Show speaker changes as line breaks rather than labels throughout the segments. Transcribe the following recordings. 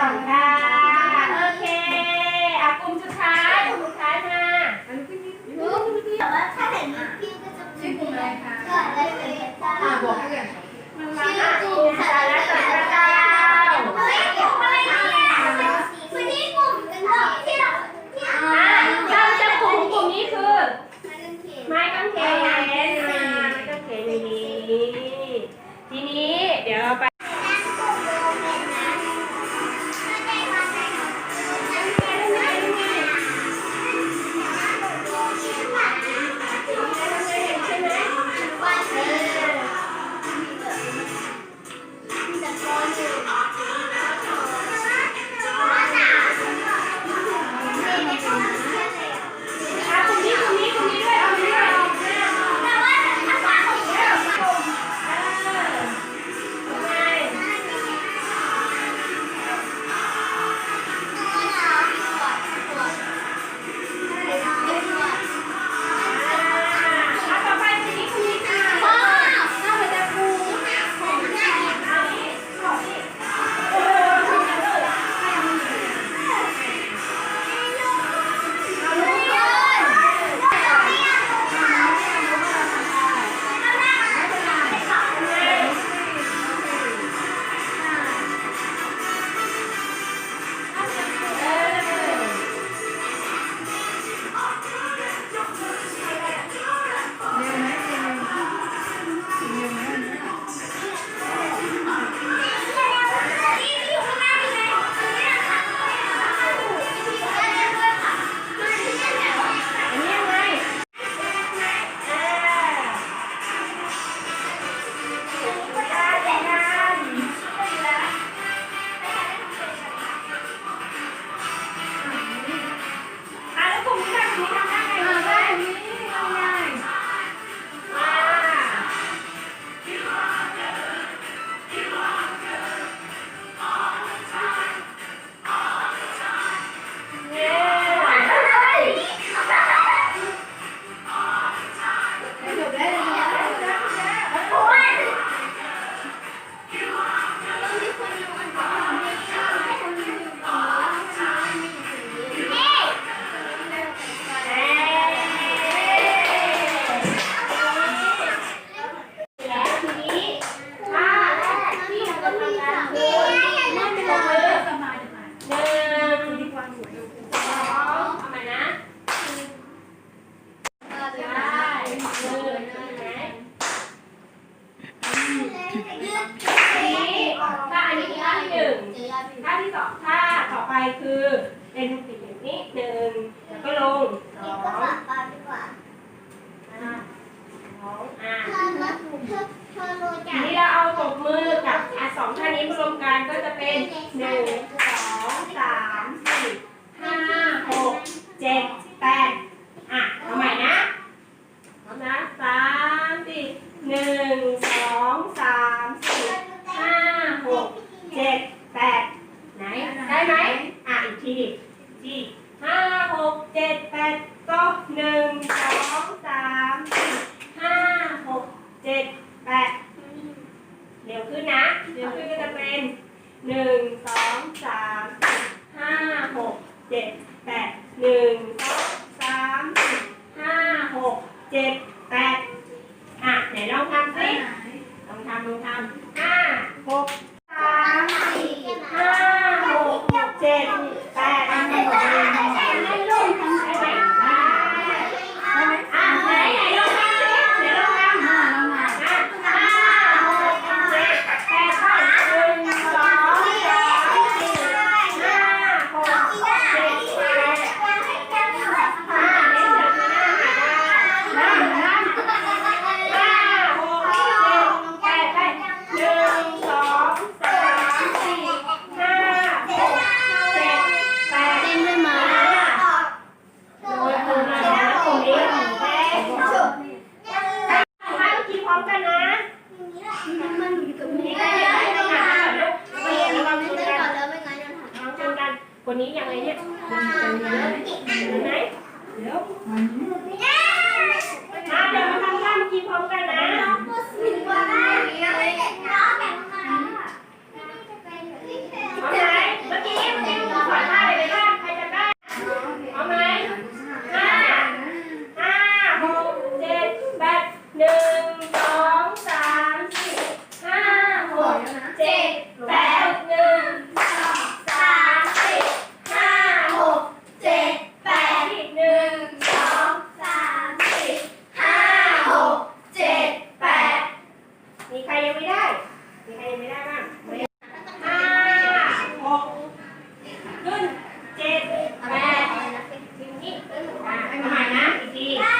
ก่อ
นค่ะ โอเคอะก
ลุ่มสุดท้ายกลุ่มสุดท้ายมาแต่ว่าถ้าเห็นพี่ก็จะชื่อกลุ่มอะไรคะเกิดอะไรขึ้นอะบอกให้เล
ยมั
นมาชื่อกลุ่ม
สา
ร ทีนี้เราเอาตบมือกับอะสองท่านนี้รวมกันก็จะเป็นหนึ่งสองสาม Please.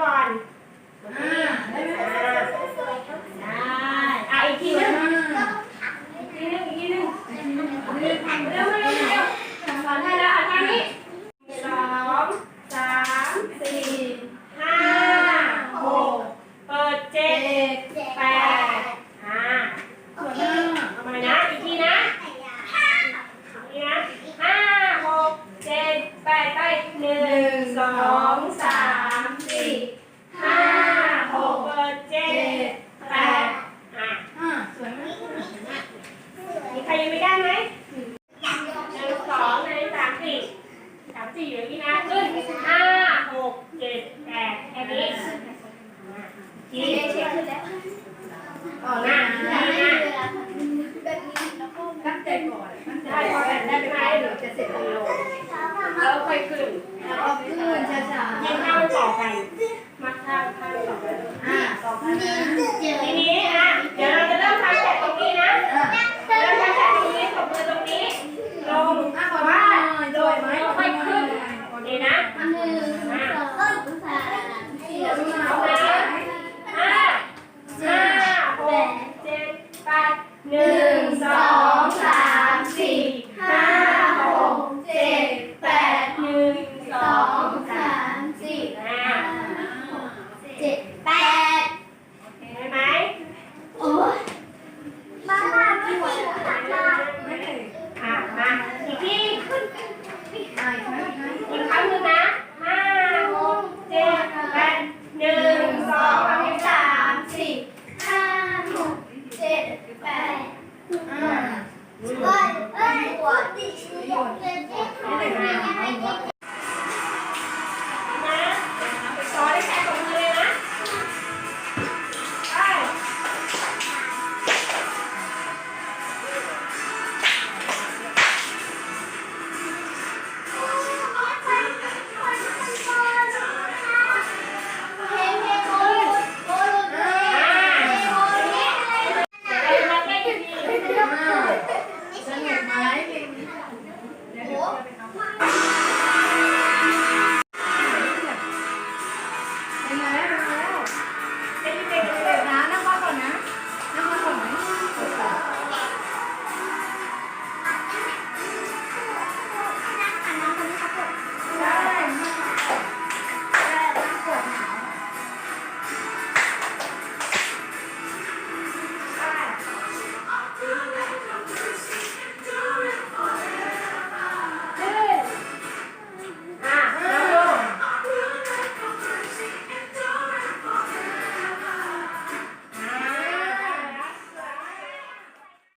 ก่อน สามสี่อย่างนี้นะขึ้นห้าหกเจ็ดแปดแค่นี้ทีนี้เช็คขึ้นแล้วต่อหน้าหน้าหน้าตั้งใจก่อนตั้งใจก่อนได้ไหมหรือจะเสร็จเร็วแล้วค่อยขึ้นแล้วก็ขึ้นช้าๆยังเข้าต่อไปมาเข้าเข้าต่
อ